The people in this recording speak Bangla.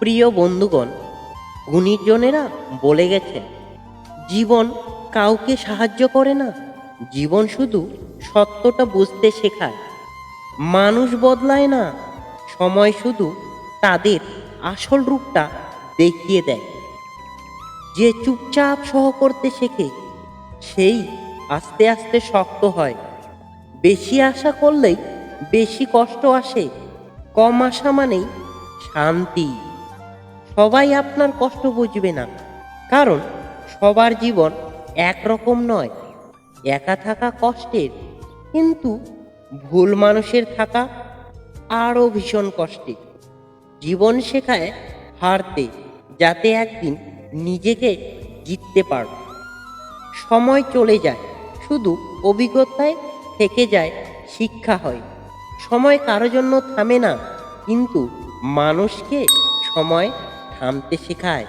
প্রিয় বন্ধুগণ, গুণীজনেরা বলে গেছেন, জীবন কাউকে সাহায্য করে না, জীবন শুধু সত্যটা বুঝতে শেখায়। মানুষ বদলায় না, সময় শুধু তাদের আসল রূপটা দেখিয়ে দেয়। যে চুপচাপ সহ করতে শেখে, সেই আস্তে আস্তে শক্ত হয়। বেশি আশা করলেই বেশি কষ্ট আসে, কম আশা মানেই শান্তি। সবাই আপনার কষ্ট বুঝবে না। কারণ সবার জীবন একরকম নয়। একা থাকা কষ্টের, কিন্তু ভুল মানুষের থাকা আরও ভীষণ কষ্টে জীবন শেখায় হারতে, যাতে একদিন নিজেকে জিততে পারো সময় চলে যায়, শুধু অভিজ্ঞতায় থেকে যায়, শিক্ষা হয়। সময় কারও জন্য থামে না, কিন্তু মানুষকে সময় থামতে শেখায়